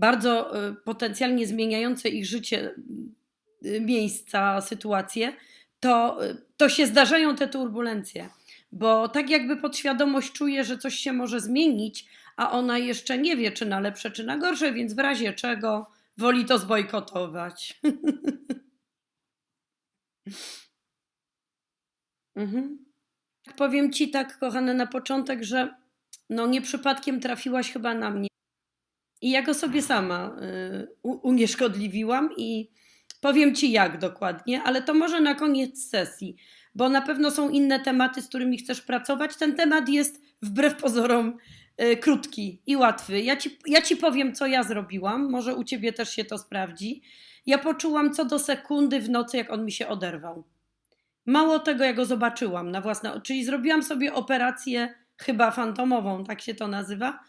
bardzo y, potencjalnie zmieniające ich życie y, miejsca, sytuacje, to, y, to się zdarzają te turbulencje. Bo tak jakby podświadomość czuje, że coś się może zmienić, a ona jeszcze nie wie, czy na lepsze, czy na gorsze, więc w razie czego woli to zbojkotować. mhm. Powiem ci tak, kochane, na początek, że no nie przypadkiem trafiłaś chyba na mnie. I ja go sobie sama y, unieszkodliwiłam i powiem ci jak dokładnie, ale to może na koniec sesji, bo na pewno są inne tematy, z którymi chcesz pracować. Ten temat jest wbrew pozorom y, krótki i łatwy. Ja ci, ja ci powiem, co ja zrobiłam, może u ciebie też się to sprawdzi. Ja poczułam co do sekundy w nocy, jak on mi się oderwał. Mało tego, ja go zobaczyłam na własne oczy, czyli zrobiłam sobie operację chyba fantomową, tak się to nazywa.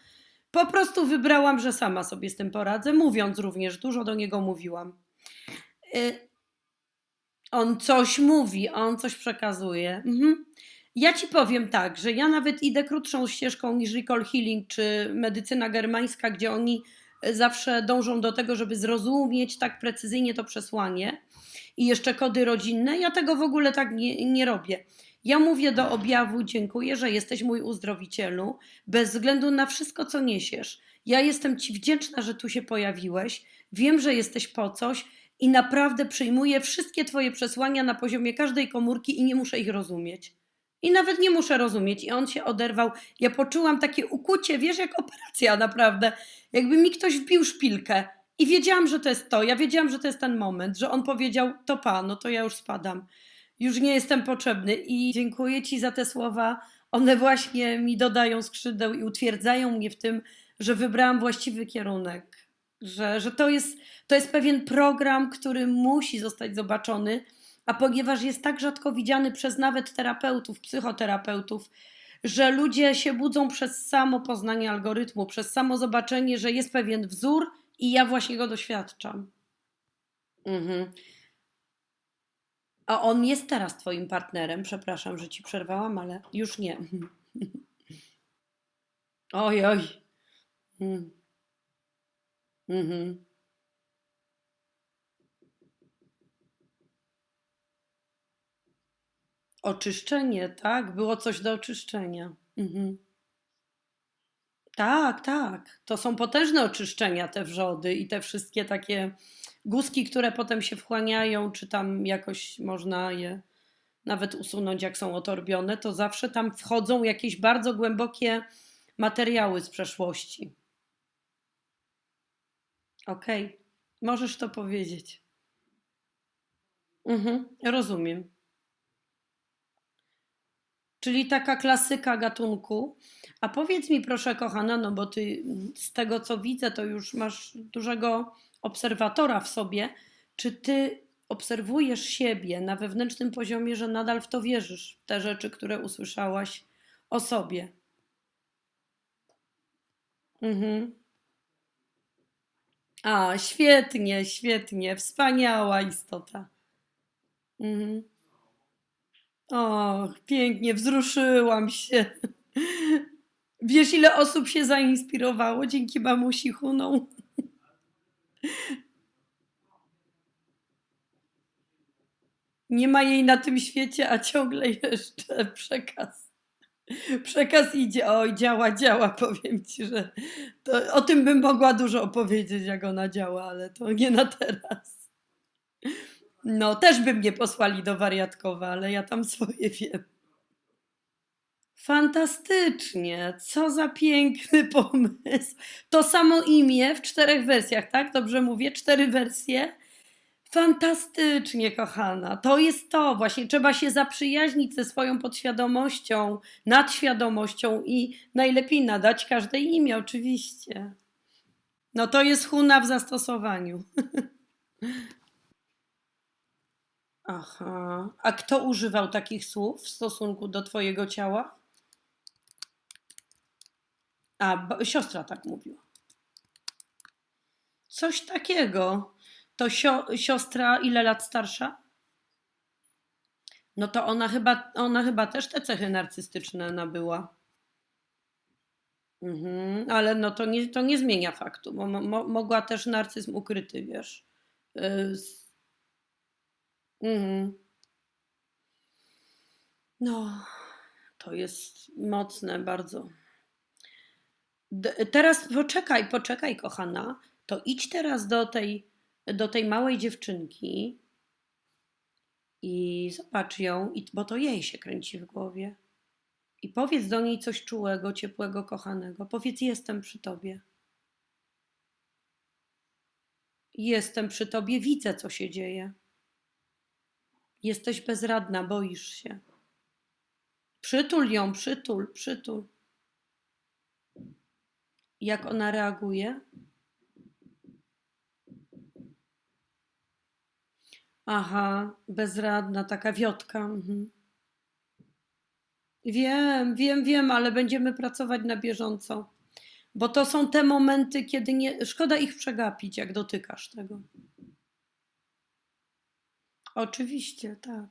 Po prostu wybrałam, że sama sobie z tym poradzę, mówiąc również, dużo do niego mówiłam. Y, on coś mówi, on coś przekazuje. Mhm. Ja ci powiem tak, że ja nawet idę krótszą ścieżką niż Recall Healing czy medycyna germańska, gdzie oni zawsze dążą do tego, żeby zrozumieć tak precyzyjnie to przesłanie i jeszcze kody rodzinne. Ja tego w ogóle tak nie, nie robię. Ja mówię do objawu: Dziękuję, że jesteś mój uzdrowicielu, bez względu na wszystko, co niesiesz. Ja jestem Ci wdzięczna, że tu się pojawiłeś. Wiem, że jesteś po coś i naprawdę przyjmuję wszystkie Twoje przesłania na poziomie każdej komórki i nie muszę ich rozumieć. I nawet nie muszę rozumieć. I on się oderwał. Ja poczułam takie ukucie, wiesz, jak operacja naprawdę. Jakby mi ktoś wbił szpilkę. I wiedziałam, że to jest to. Ja wiedziałam, że to jest ten moment, że on powiedział: To pan, no to ja już spadam już nie jestem potrzebny. I dziękuję Ci za te słowa. One właśnie mi dodają skrzydeł i utwierdzają mnie w tym, że wybrałam właściwy kierunek. Że, że to, jest, to jest pewien program, który musi zostać zobaczony, a ponieważ jest tak rzadko widziany przez nawet terapeutów, psychoterapeutów, że ludzie się budzą przez samo poznanie algorytmu, przez samo zobaczenie, że jest pewien wzór i ja właśnie go doświadczam. Mhm. A on jest teraz twoim partnerem. Przepraszam, że ci przerwałam, ale już nie. Oj, oj. Mm. Mhm. Oczyszczenie, tak? Było coś do oczyszczenia. Mhm. Tak, tak. To są potężne oczyszczenia, te wrzody i te wszystkie takie Guzki, które potem się wchłaniają, czy tam jakoś można je nawet usunąć, jak są otorbione, to zawsze tam wchodzą jakieś bardzo głębokie materiały z przeszłości. Okej, okay. możesz to powiedzieć. Mhm, rozumiem. Czyli taka klasyka gatunku. A powiedz mi, proszę, kochana, no bo ty z tego co widzę, to już masz dużego obserwatora w sobie, czy ty obserwujesz siebie na wewnętrznym poziomie, że nadal w to wierzysz, te rzeczy, które usłyszałaś o sobie. Mhm. A, świetnie, świetnie, wspaniała istota. Mhm. Och, pięknie, wzruszyłam się. Wiesz, ile osób się zainspirowało dzięki mamusi Huną? Nie ma jej na tym świecie, a ciągle jeszcze przekaz. Przekaz idzie, oj, działa, działa, powiem ci, że to, o tym bym mogła dużo opowiedzieć, jak ona działa, ale to nie na teraz. No, też by mnie posłali do wariatkowa, ale ja tam swoje wiem. Fantastycznie, co za piękny pomysł. To samo imię w czterech wersjach, tak? Dobrze mówię? Cztery wersje. Fantastycznie, kochana. To jest to. Właśnie trzeba się zaprzyjaźnić ze swoją podświadomością, nadświadomością i najlepiej nadać każde imię, oczywiście. No to jest huna w zastosowaniu. Aha. A kto używał takich słów w stosunku do Twojego ciała? A, siostra tak mówiła. Coś takiego. To sio, siostra ile lat starsza? No to ona chyba, ona chyba też te cechy narcystyczne nabyła. Mhm, ale no to nie, to nie zmienia faktu, bo mo, mo, mogła też narcyzm ukryty, wiesz. Y, s- Mhm. No, to jest mocne bardzo. D- teraz poczekaj, poczekaj, kochana. To idź teraz do tej, do tej małej dziewczynki i zobacz ją, i, bo to jej się kręci w głowie. I powiedz do niej coś czułego, ciepłego, kochanego. Powiedz: Jestem przy tobie. Jestem przy tobie, widzę, co się dzieje. Jesteś bezradna, boisz się. Przytul ją, przytul, przytul. Jak ona reaguje? Aha, bezradna, taka wiotka. Mhm. Wiem, wiem, wiem, ale będziemy pracować na bieżąco. Bo to są te momenty, kiedy nie, szkoda ich przegapić, jak dotykasz tego. Oczywiście, tak.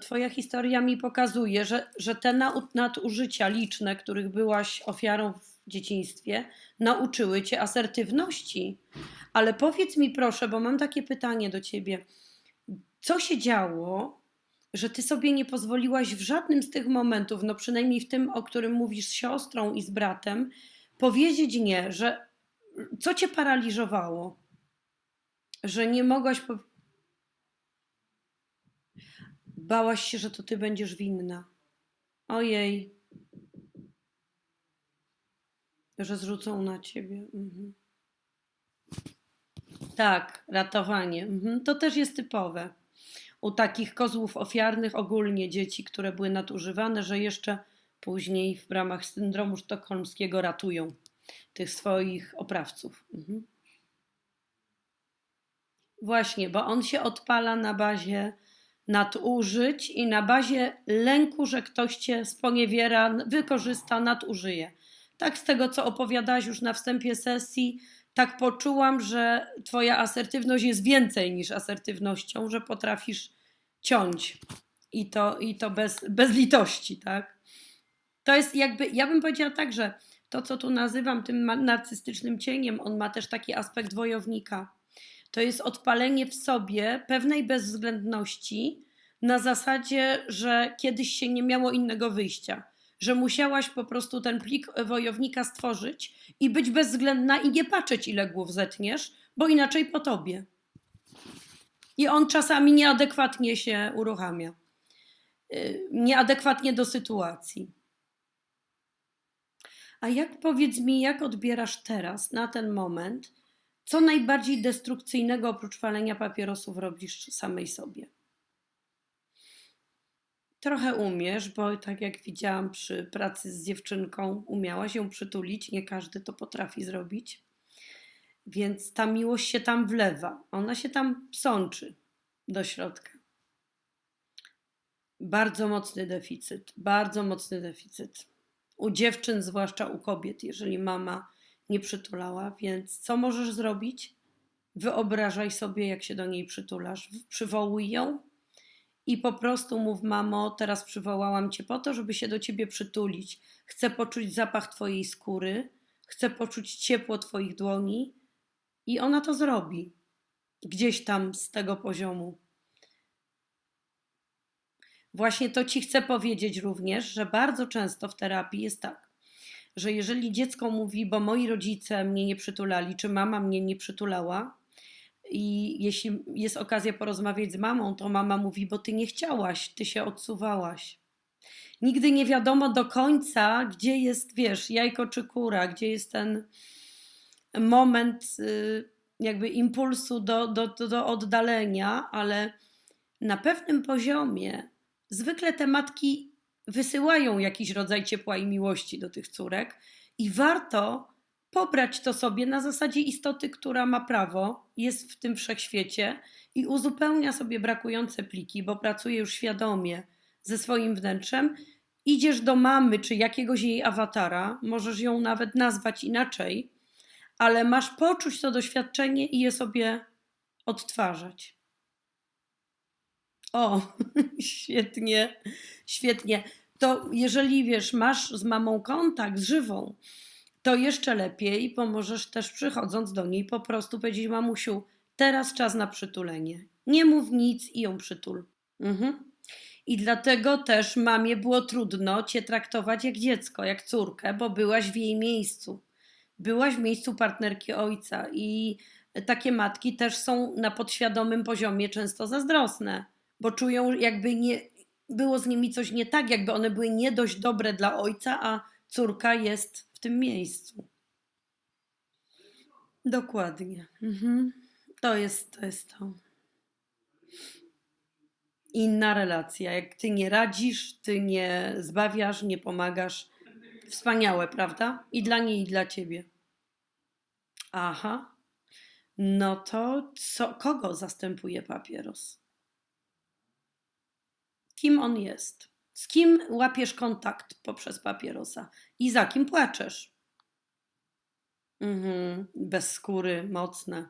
Twoja historia mi pokazuje, że, że te nadużycia liczne, których byłaś ofiarą w dzieciństwie, nauczyły cię asertywności. Ale powiedz mi proszę, bo mam takie pytanie do ciebie. Co się działo, że ty sobie nie pozwoliłaś w żadnym z tych momentów, no przynajmniej w tym, o którym mówisz z siostrą i z bratem, powiedzieć nie, że co cię paraliżowało? Że nie mogłaś. Po... Bałaś się, że to ty będziesz winna. Ojej. Że zrzucą na ciebie. Mhm. Tak, ratowanie. Mhm. To też jest typowe. U takich kozłów ofiarnych, ogólnie dzieci, które były nadużywane, że jeszcze później w ramach syndromu sztokholmskiego ratują tych swoich oprawców. Mhm. Właśnie, bo on się odpala na bazie nadużyć i na bazie lęku, że ktoś cię sponiewiera, wykorzysta, nadużyje. Tak z tego, co opowiadałaś już na wstępie sesji, tak poczułam, że twoja asertywność jest więcej niż asertywnością, że potrafisz ciąć i to, i to bez, bez litości, tak? To jest jakby, ja bym powiedziała tak, że to, co tu nazywam tym narcystycznym cieniem, on ma też taki aspekt wojownika. To jest odpalenie w sobie pewnej bezwzględności na zasadzie, że kiedyś się nie miało innego wyjścia. Że musiałaś po prostu ten plik wojownika stworzyć i być bezwzględna i nie patrzeć, ile głów zetniesz, bo inaczej po tobie. I on czasami nieadekwatnie się uruchamia. Yy, Nieadekwatnie do sytuacji. A jak powiedz mi, jak odbierasz teraz, na ten moment, co najbardziej destrukcyjnego oprócz palenia papierosów robisz samej sobie? Trochę umiesz, bo tak jak widziałam przy pracy z dziewczynką, umiałaś ją przytulić, nie każdy to potrafi zrobić. Więc ta miłość się tam wlewa, ona się tam sączy do środka. Bardzo mocny deficyt, bardzo mocny deficyt. U dziewczyn, zwłaszcza u kobiet, jeżeli mama nie przytulała, więc co możesz zrobić? Wyobrażaj sobie, jak się do niej przytulasz, przywołuj ją i po prostu mów, mamo, teraz przywołałam cię po to, żeby się do ciebie przytulić. Chcę poczuć zapach twojej skóry, chcę poczuć ciepło twoich dłoni i ona to zrobi. Gdzieś tam z tego poziomu. Właśnie to ci chcę powiedzieć również, że bardzo często w terapii jest tak, że jeżeli dziecko mówi, bo moi rodzice mnie nie przytulali, czy mama mnie nie przytulała, i jeśli jest okazja porozmawiać z mamą, to mama mówi, bo ty nie chciałaś, ty się odsuwałaś. Nigdy nie wiadomo do końca, gdzie jest, wiesz, jajko czy kura, gdzie jest ten moment y, jakby impulsu do, do, do, do oddalenia, ale na pewnym poziomie zwykle te matki wysyłają jakiś rodzaj ciepła i miłości do tych córek i warto pobrać to sobie na zasadzie istoty, która ma prawo, jest w tym wszechświecie i uzupełnia sobie brakujące pliki, bo pracuje już świadomie ze swoim wnętrzem. Idziesz do mamy czy jakiegoś jej awatara, możesz ją nawet nazwać inaczej, ale masz poczuć to doświadczenie i je sobie odtwarzać. O, świetnie, świetnie. to jeżeli wiesz, masz z mamą kontakt z żywą, to jeszcze lepiej pomożesz też przychodząc do niej po prostu powiedzieć mamusiu, teraz czas na przytulenie. Nie mów nic i ją przytul. Mhm. I dlatego też mamie było trudno cię traktować jak dziecko, jak córkę, bo byłaś w jej miejscu. Byłaś w miejscu partnerki ojca i takie matki też są na podświadomym poziomie często zazdrosne, bo czują jakby nie, było z nimi coś nie tak, jakby one były nie dość dobre dla ojca, a córka jest w tym miejscu. Dokładnie. Mhm. To jest to. Jest to. Inna relacja. Jak ty nie radzisz, ty nie zbawiasz, nie pomagasz. Wspaniałe, prawda? I dla niej, i dla ciebie. Aha. No to co, kogo zastępuje papieros? Kim on jest? Z kim łapiesz kontakt poprzez papierosa? I za kim płaczesz? Mhm. Bez skóry, mocne.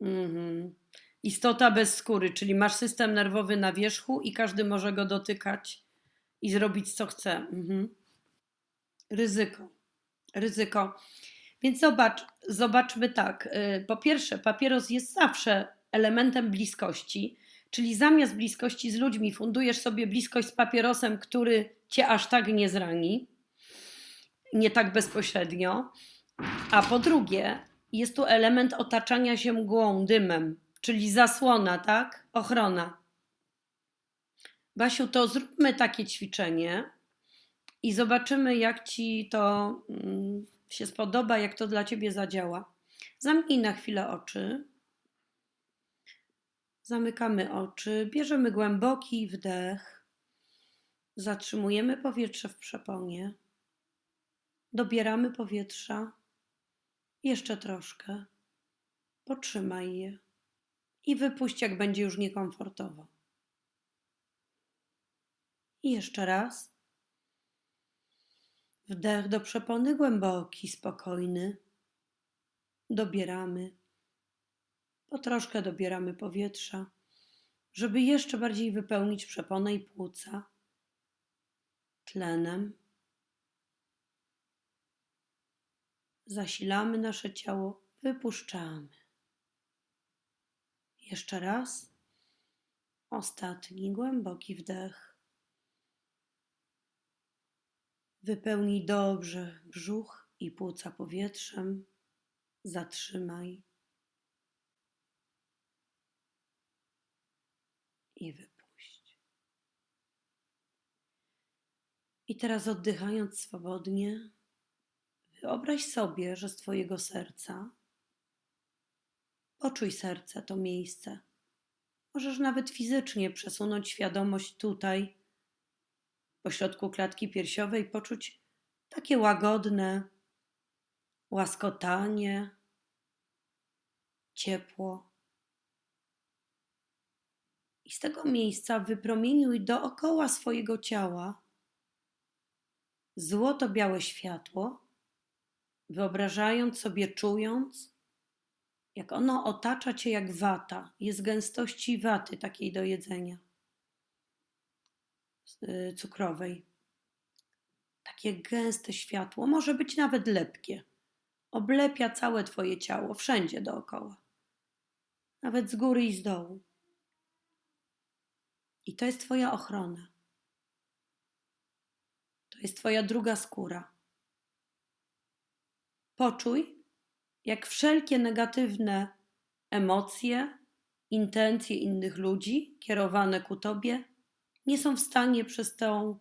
Mhm. Istota bez skóry, czyli masz system nerwowy na wierzchu i każdy może go dotykać i zrobić co chce. Mhm. Ryzyko. Ryzyko. Więc zobacz, zobaczmy tak. Y, Po pierwsze, papieros jest zawsze elementem bliskości, czyli zamiast bliskości z ludźmi fundujesz sobie bliskość z papierosem, który cię aż tak nie zrani, nie tak bezpośrednio. A po drugie, jest tu element otaczania się mgłą, dymem, czyli zasłona, tak? Ochrona. Basiu, to zróbmy takie ćwiczenie i zobaczymy, jak ci to mm, się spodoba, jak to dla ciebie zadziała. Zamknij na chwilę oczy. Zamykamy oczy, bierzemy głęboki wdech, zatrzymujemy powietrze w przeponie, dobieramy powietrza, jeszcze troszkę, potrzymaj je i wypuść, jak będzie już niekomfortowo. I jeszcze raz. Wdech do przepony głęboki, spokojny. Dobieramy. Po troszkę dobieramy powietrza, żeby jeszcze bardziej wypełnić przeponę i płuca tlenem. Zasilamy nasze ciało, wypuszczamy. Jeszcze raz. Ostatni głęboki wdech. Wypełnij dobrze brzuch i płuca powietrzem. Zatrzymaj. I wypuść. I teraz oddychając swobodnie, wyobraź sobie, że z Twojego serca poczuj serce, to miejsce. Możesz nawet fizycznie przesunąć świadomość tutaj, pośrodku klatki piersiowej, poczuć takie łagodne łaskotanie, ciepło. I z tego miejsca wypromieniuj dookoła swojego ciała złoto-białe światło, wyobrażając sobie, czując, jak ono otacza cię jak wata, jest gęstości waty takiej do jedzenia y, cukrowej. Takie gęste światło, może być nawet lepkie. Oblepia całe twoje ciało, wszędzie dookoła. Nawet z góry i z dołu. I to jest twoja ochrona. To jest twoja druga skóra. Poczuj, jak wszelkie negatywne emocje, intencje innych ludzi kierowane ku tobie nie są w stanie przez tą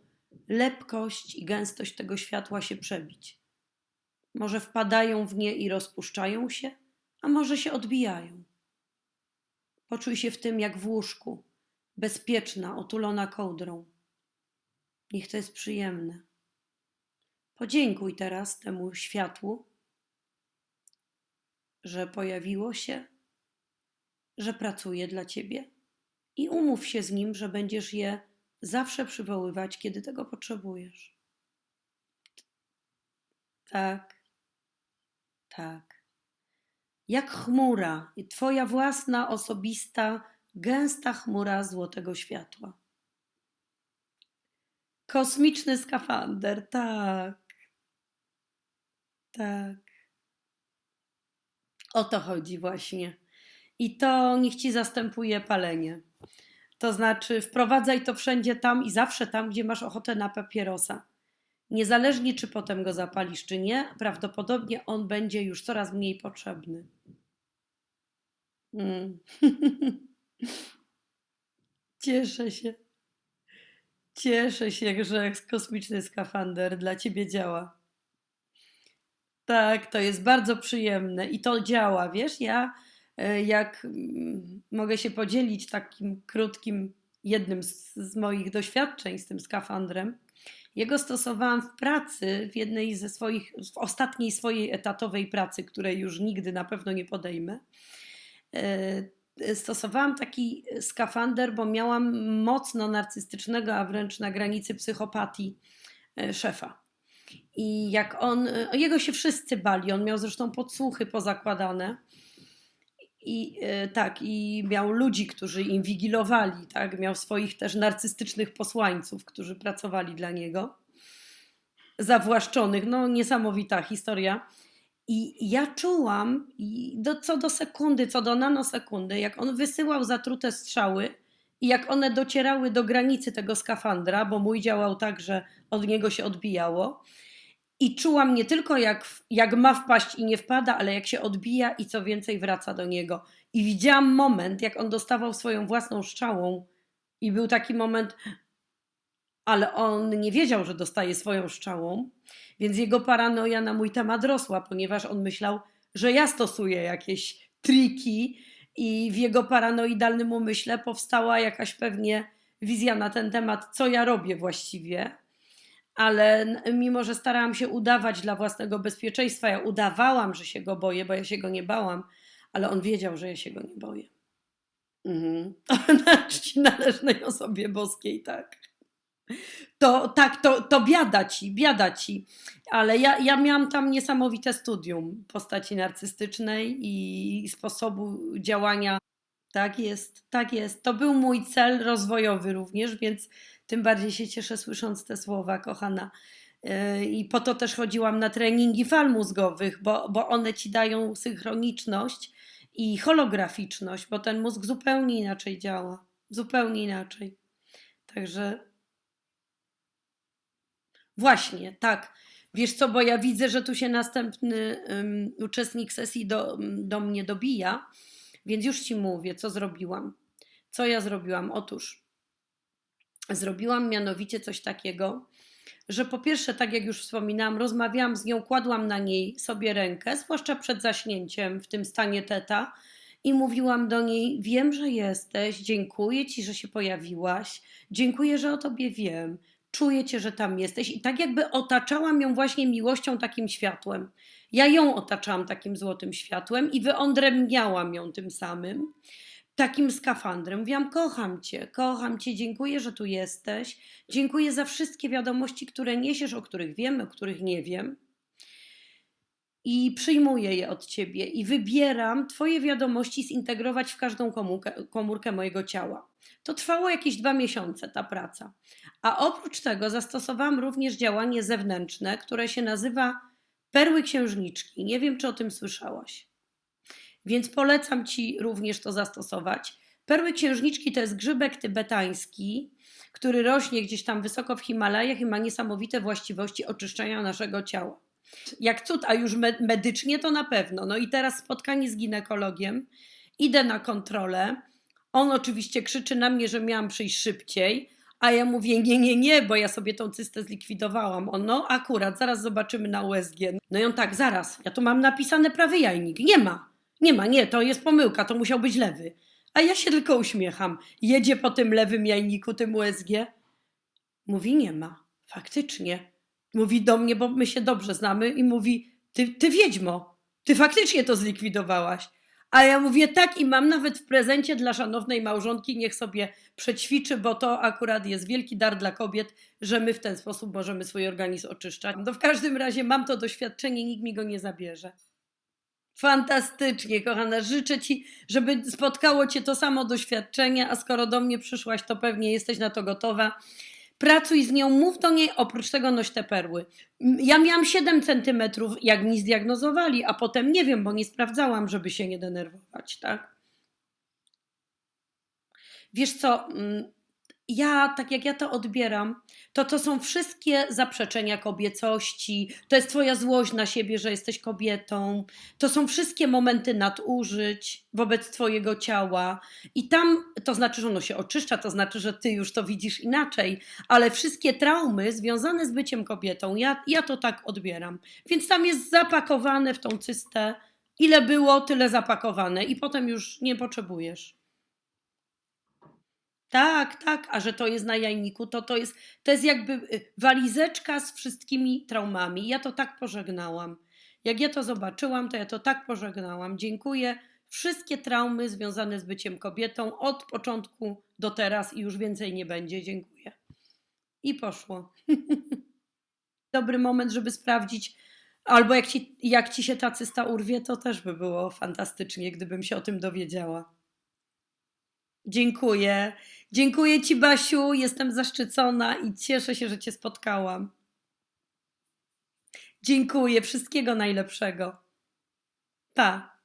lepkość i gęstość tego światła się przebić. Może wpadają w nie i rozpuszczają się, a może się odbijają. Poczuj się w tym jak w łóżku, bezpieczna, otulona kołdrą. Niech to jest przyjemne. Podziękuj teraz temu światłu, że pojawiło się, że pracuje dla ciebie i umów się z nim, że będziesz je zawsze przywoływać, kiedy tego potrzebujesz. Tak, tak. Jak chmura, i twoja własna, osobista, gęsta chmura złotego światła. Kosmiczny skafander, tak. Tak. O to chodzi właśnie. I to niech ci zastępuje palenie. To znaczy, wprowadzaj to wszędzie tam i zawsze tam, gdzie masz ochotę na papierosa. Niezależnie, czy potem go zapalisz, czy nie, prawdopodobnie on będzie już coraz mniej potrzebny. Mm. Cieszę się. Cieszę się, że kosmiczny skafander dla ciebie działa. Tak, to jest bardzo przyjemne i to działa. Wiesz, ja e, jak mm, mogę się podzielić takim krótkim, jednym z, z moich doświadczeń z tym skafandrem. Jego stosowałam w pracy, w jednej ze swoich, w ostatniej swojej etatowej pracy, której już nigdy na pewno nie podejmę. Stosowałam taki skafander, bo miałam mocno narcystycznego, a wręcz na granicy psychopatii e, szefa. I jak on, e, jego się wszyscy bali, on miał zresztą podsłuchy pozakładane. I e, tak, i miał ludzi, którzy inwigilowali, tak, miał swoich też narcystycznych posłańców, którzy pracowali dla niego. Zawłaszczonych, no niesamowita historia. I ja czułam, do, co do sekundy, co do nanosekundy, jak on wysyłał zatrute strzały i jak one docierały do granicy tego skafandra, bo mój działał tak, że od niego się odbijało. I czułam nie tylko jak, jak ma wpaść i nie wpada, ale jak się odbija i co więcej wraca do niego. I widziałam moment, jak on dostawał swoją własną strzałą, i był taki moment, ale on nie wiedział, że dostaje swoją strzałą, więc jego paranoja na mój temat rosła, ponieważ on myślał, że ja stosuję jakieś triki i w jego paranoidalnym umyśle powstała jakaś pewnie wizja na ten temat, co ja robię właściwie. Ale mimo, że starałam się udawać dla własnego bezpieczeństwa, ja udawałam, że się go boję, bo ja się go nie bałam, ale on wiedział, że ja się go nie boję. Mhm. Na czci należnej osobie boskiej, tak to tak, to, to biada ci, biada ci. Ale ja, ja miałam tam niesamowite studium postaci narcystycznej i sposobu działania. Tak jest, tak jest. To był mój cel rozwojowy również, więc tym bardziej się cieszę słysząc te słowa, kochana. Yy, I po to też chodziłam na treningi fal mózgowych, bo, bo one ci dają synchroniczność i holograficzność, bo ten mózg zupełnie inaczej działa. Zupełnie inaczej. Także Właśnie, tak. Wiesz co, bo ja widzę, że tu się następny um, uczestnik sesji do, do mnie dobija, więc już ci mówię, co zrobiłam. Co ja zrobiłam? Otóż zrobiłam mianowicie coś takiego, że po pierwsze, tak jak już wspominałam, rozmawiałam z nią, kładłam na niej sobie rękę, zwłaszcza przed zaśnięciem w tym stanie teta, i mówiłam do niej: Wiem, że jesteś, dziękuję ci, że się pojawiłaś, dziękuję, że o tobie wiem, czuję cię, że tam jesteś. I tak jakby otaczałam ją właśnie miłością, takim światłem. Ja ją otaczałam takim złotym światłem i wyodrębniałam ją tym samym, takim skafandrem. Mówiłam: Kocham cię, kocham cię, dziękuję, że tu jesteś. Dziękuję za wszystkie wiadomości, które niesiesz, o których wiem, o których nie wiem. I przyjmuję je od ciebie i wybieram Twoje wiadomości zintegrować w każdą komórkę, komórkę mojego ciała. To trwało jakieś dwa miesiące, ta praca. A oprócz tego zastosowałam również działanie zewnętrzne, które się nazywa perły księżniczki. Nie wiem, czy o tym słyszałaś. Więc polecam Ci również to zastosować. Perły księżniczki to jest grzybek tybetański, który rośnie gdzieś tam wysoko w Himalajach i ma niesamowite właściwości oczyszczania naszego ciała. Jak cud, a już medycznie to na pewno. No i teraz spotkanie z ginekologiem. Idę na kontrolę. On oczywiście krzyczy na mnie, że miałam przyjść szybciej, a ja mówię, nie, nie, nie, bo ja sobie tą cystę zlikwidowałam. On, no akurat, zaraz zobaczymy na USG. No i on tak, zaraz, ja tu mam napisane prawy jajnik. Nie ma, nie ma, nie, to jest pomyłka, to musiał być lewy. A ja się tylko uśmiecham. Jedzie po tym lewym jajniku, tym USG. Mówi, nie ma. Faktycznie. Mówi do mnie, bo my się dobrze znamy i mówi, ty, ty wiedźmo, ty faktycznie to zlikwidowałaś. A ja mówię tak i mam nawet w prezencie dla szanownej małżonki, niech sobie przećwiczy, bo to akurat jest wielki dar dla kobiet, że my w ten sposób możemy swój organizm oczyszczać. No w każdym razie mam to doświadczenie, nikt mi go nie zabierze. Fantastycznie, kochana. Życzę Ci, żeby spotkało Cię to samo doświadczenie, a skoro do mnie przyszłaś, to pewnie jesteś na to gotowa. Pracuj z nią, mów do niej, oprócz tego noś te perły. Ja miałam 7 centymetrów, jak mi zdiagnozowali, a potem nie wiem, bo nie sprawdzałam, żeby się nie denerwować, tak? Wiesz co, mm, ja, tak jak ja to odbieram, to to są wszystkie zaprzeczenia kobiecości, to jest twoja złość na siebie, że jesteś kobietą, to są wszystkie momenty nadużyć wobec twojego ciała i tam, to znaczy, że ono się oczyszcza, to znaczy, że ty już to widzisz inaczej, ale wszystkie traumy związane z byciem kobietą, ja, ja to tak odbieram. Więc tam jest zapakowane w tą cystę, ile było, tyle zapakowane i potem już nie potrzebujesz. Tak, tak, a że to jest na jajniku, to to jest, to jest jakby y, walizeczka z wszystkimi traumami. Ja to tak pożegnałam. Jak ja to zobaczyłam, to ja to tak pożegnałam. Dziękuję. Wszystkie traumy związane z byciem kobietą od początku do teraz i już więcej nie będzie. Dziękuję. I poszło. Dobry moment, żeby sprawdzić, albo jak ci, jak ci się ta cysta urwie, to też by było fantastycznie, gdybym się o tym dowiedziała. Dziękuję. Dziękuję Ci, Basiu. Jestem zaszczycona i cieszę się, że Cię spotkałam. Dziękuję. Wszystkiego najlepszego. Pa.